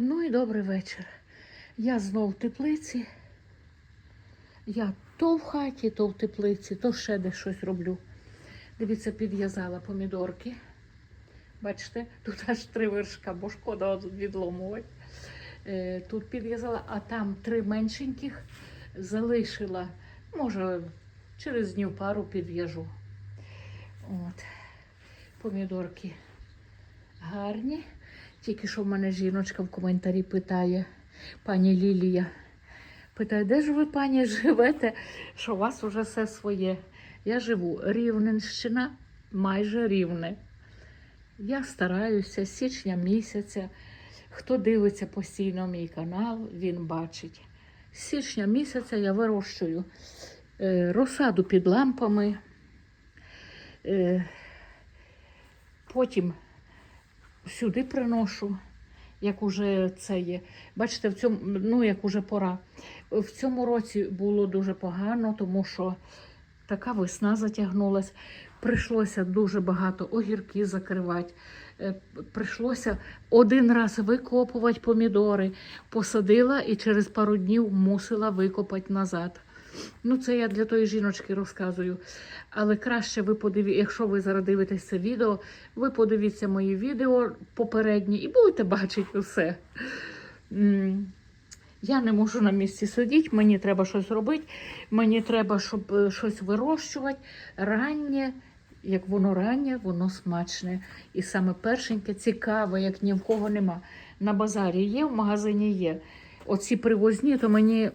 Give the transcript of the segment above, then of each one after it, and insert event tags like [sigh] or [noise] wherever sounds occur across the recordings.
Ну і добрий вечір. Я знов в теплиці. Я то в хаті, то в теплиці, то ще де щось роблю. Дивіться, підв'язала помідорки. Бачите, тут аж три вершка, бо шкода відломувати. Е, Тут підв'язала, а там три меншеньких залишила. Може, через днів пару підв'яжу. От. Помідорки гарні. Тільки що в мене жіночка в коментарі питає, пані Лілія. Питає, де ж ви, пані, живете, що у вас уже все своє. Я живу Рівненщина, майже рівне. Я стараюся січня місяця. Хто дивиться постійно мій канал, він бачить. З січня місяця я вирощую е, розсаду під лампами. Е, потім сюди приношу, як уже це є. Бачите, в цьому, ну як уже пора. В цьому році було дуже погано, тому що така весна затягнулась. Прийшлося дуже багато огірки закривати. Е, Прийшлося один раз викопувати помідори, посадила і через пару днів мусила викопати назад. Ну, це я для тої жіночки розказую. Але краще ви подивіться, якщо ви зараз дивитесь це відео, ви подивіться мої відео попередні і будете бачити все. Я не можу на місці сидіти, мені треба щось робити, мені треба, щоб е, щось вирощувати. Раннє, як воно раннє, воно смачне. І саме першеньке цікаве, як ні в кого нема. На базарі є, в магазині є. Оці привозні, то мені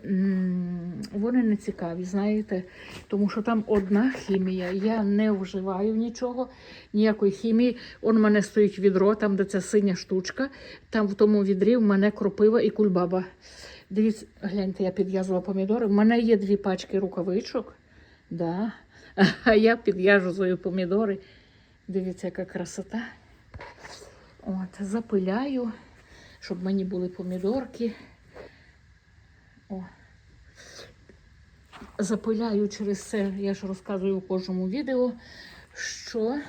вони не цікаві, знаєте, тому що там одна хімія. Я не вживаю нічого, ніякої хімії. Он мене стоїть відро, там, де ця синя штучка. Там в тому відрі в мене кропива і кульбаба. Дивіться, гляньте, я підв'язувала помідори. В мене є дві пачки рукавичок. Да. [laughs] А я підв'яжу помідори. Дивіться, яка красота. От, запиляю, щоб мені були помідорки. О. Запиляю через це, я ж розказую у кожному відео, що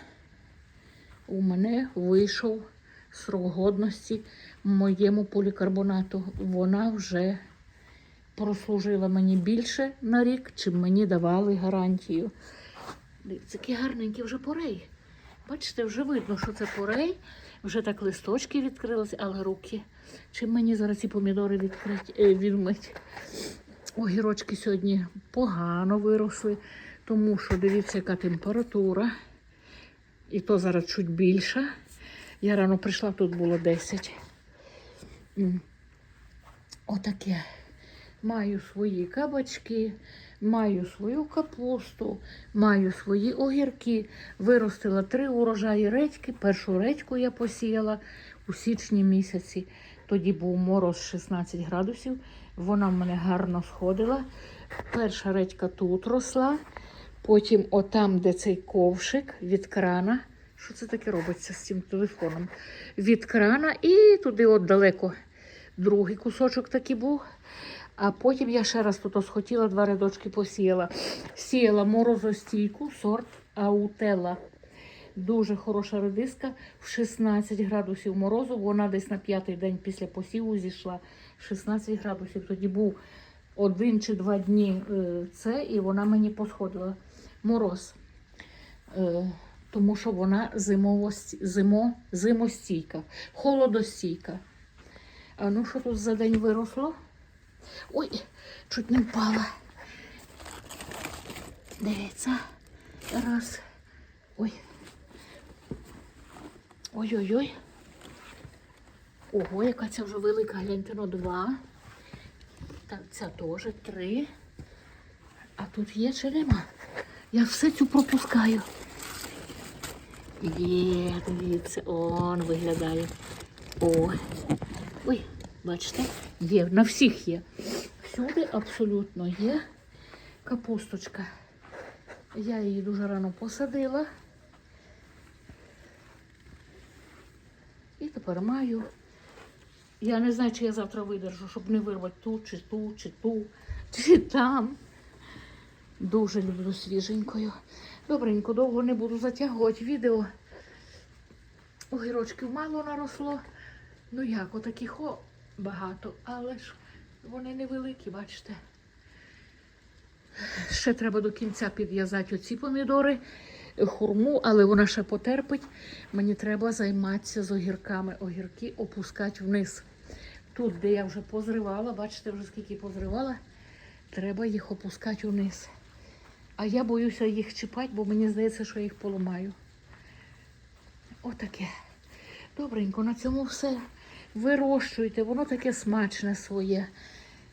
у мене вийшов срок годності моєму полікарбонату. Вона вже прослужила мені більше на рік, чим мені давали гарантію. Дивіться, який гарненький вже порей. Бачите, вже видно, що це порей. Вже так листочки відкрилися, але руки. Чим мені зараз ці помідори відкрити, е, відмить? Огірочки сьогодні погано виросли, тому що дивіться, яка температура. І то зараз чуть більша. Я рано прийшла, тут було 10. Отаке. Маю свої кабачки, маю свою капусту, маю свої огірки. Виростила три урожаї редьки. Першу редьку я посіяла у січні місяці. Тоді був мороз 16 градусів. Вона в мене гарно сходила. Перша редька тут росла. Потім, отам, де цей ковшик від крана. Що це таке робиться з цим телефоном? Від крана і туди от далеко другий кусочок такий був. А потім я ще раз тут схотіла, два рядочки посіяла. Сіяла морозостійку, сорт аутела. Дуже хороша редиска. В 16 градусів морозу. Вона десь на п'ятий день після посіву зійшла. 16 градусів. Тоді був один чи два дні е, це, і вона мені посходила. Мороз. Е, Тому що вона зимо, зимостійка, холодостійка. А ну що тут за день виросло? Ой, чуть не впала. Дивіться. Раз. Ой. Ой-ой-ой. Ого, яка ця вже велика, гляньте, ну два. Так, ця теж три. А тут є чи нема? Я все цю пропускаю. Є, дивіться, он виглядає. О. Бачите, є, на всіх є. Всюди абсолютно є капусточка. Я її дуже рано посадила. І тепер маю. Я не знаю, чи я завтра видержу, щоб не вирвати ту, чи ту, чи ту, чи там. Дуже люблю свіженькою. Добренько, довго не буду затягувати відео. Огірочків мало наросло. Ну як, отакі хо. Багато, але ж вони невеликі, бачите. Ще треба до кінця підв'язати оці помідори, хурму, але вона ще потерпить. Мені треба займатися з огірками. Огірки опускати вниз. Тут, де я вже позривала, бачите, вже скільки позривала, треба їх опускати вниз. А я боюся їх чіпати, бо мені здається, що я їх поламаю. Отаке. Добренько, на цьому все. Вирощуйте, воно таке смачне своє.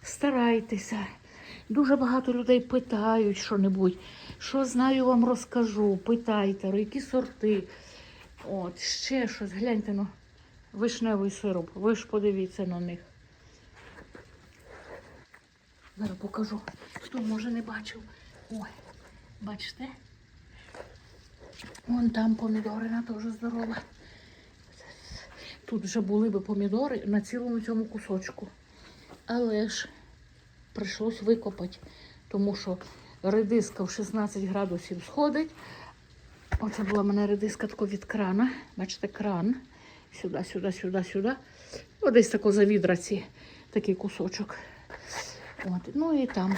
Старайтеся. Дуже багато людей питають що-небудь. Що знаю, вам розкажу. Питайте, які сорти. От, ще щось. Гляньте, ну, вишневий сироп. Ви ж подивіться на них. Зараз покажу. Хто може не бачив. Ой, бачите? Вон там помідорина теж здорова. Тут вже були би помідори на цілому цьому кусочку. Але ж прийшлось викопати, тому що редиска в 16 градусів сходить. Оце була в мене редиска тако від крана. Бачите, кран. Сюди, сюди, сюди, сюди. О, десь тако за відраці такий кусочок. От. Ну і там.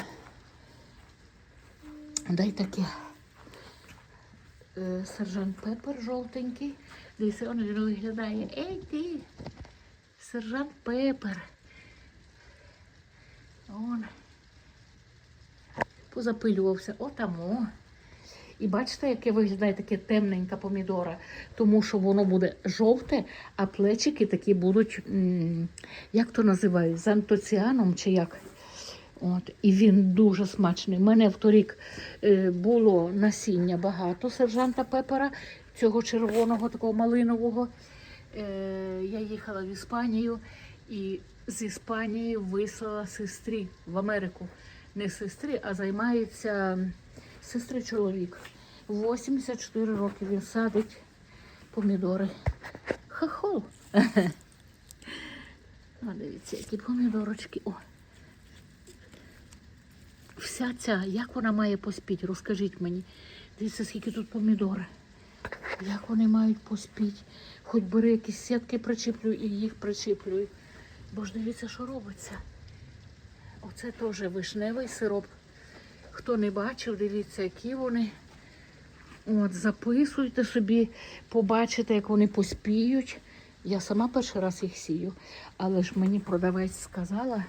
Дай таке. Е, Сержант Пепер жовтенький. Дивіться, він виглядає. Ей ти! Сержант Пепер. Он. Позапилювався. Отамо. І бачите, яке виглядає таке темненька помідора, тому що воно буде жовте, а плечики такі будуть, як то називають, з антоціаном чи як. От, і він дуже смачний. У мене вторік е, було насіння багато сержанта Пепера, цього червоного, такого малинового. Е, я їхала в Іспанію і з Іспанії вислала сестрі в Америку. Не сестрі, а займається сестри чоловік. 84 роки він садить помідори. Хахол. [laughs] А дивіться, які помідорочки. О. Вся ця, як вона має поспіти? Розкажіть мені. Дивіться, скільки тут помідори. Як вони мають поспіти? Хоч бери якісь сітки причіплюй і їх причіплюй. Бо ж дивіться, що робиться. Оце теж вишневий сироп. Хто не бачив, дивіться, які вони. От, записуйте собі, побачите, як вони поспіють. Я сама перший раз їх сію, але ж мені продавець сказала,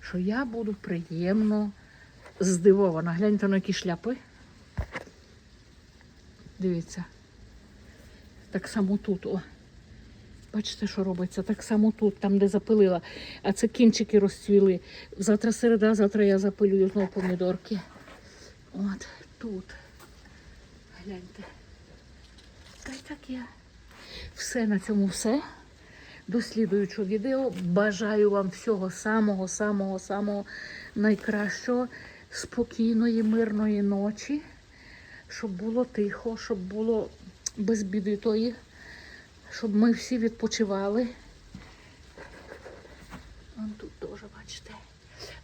що я буду приємно здивована. Гляньте на які шляпи. Дивіться. Так само тут, о. Бачите, що робиться? Так само тут, там, де запилила. А це кінчики розцвіли. Завтра середа, завтра я запилюю знову помідорки. От тут. Гляньте. Та й таке. Все на цьому все. До відео. Бажаю вам всього самого, самого, самого найкращого, спокійної, мирної ночі, щоб було тихо, щоб було без біди тої, щоб ми всі відпочивали. Вон тут теж, бачите.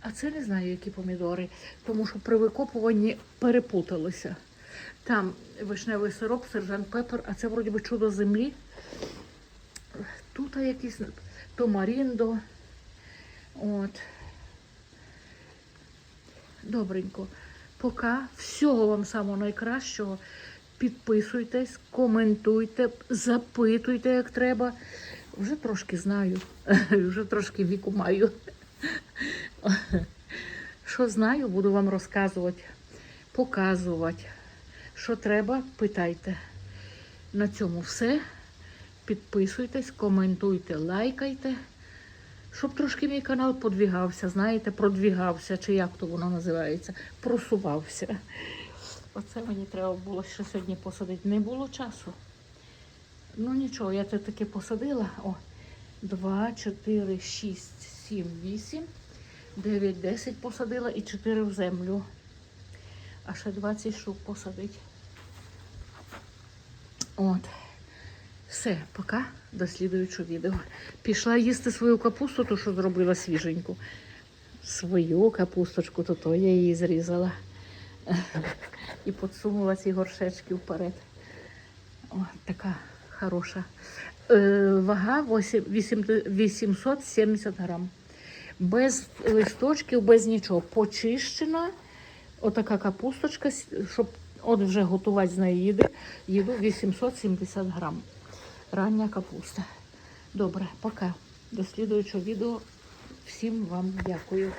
А це не знаю, які помідори, тому що при викопуванні перепуталися. Там вишневий сироп, сержант Пепер, а це вроді би чудо землі. Тут якісь томаріндо. От. Добренько. Поки всього вам самого найкращого. Підписуйтесь, коментуйте, запитуйте, як треба. Вже трошки знаю, [laughs] вже трошки віку маю. [laughs] Що знаю, буду вам розказувати, показувати. Що треба, питайте. На цьому все. Підписуйтесь, коментуйте, лайкайте, щоб трошки мій канал подвігався, знаєте, продвігався, чи як то воно називається, просувався. Оце мені треба було ще сьогодні посадити. Не було часу. Ну нічого, я це таки посадила. О, 2, 4, 6, 7, 8, 9, 10 посадила і 4 в землю. А ще 20 штук посадить. От. Все, пока, до слідуючого відео. Пішла їсти свою капусту, ту, що зробила свіженьку. Свою капусточку, то то я її зрізала. І підсунула ці горшечки вперед. О, така хороша. Е, вага 8, 870 грам. без листочків, без нічого. Почищена. Отака капусточка, щоб от вже готувати з неї їди, їду 870 грам. Рання капуста. Добре, пока. До слідуючого відео. Всім вам дякую.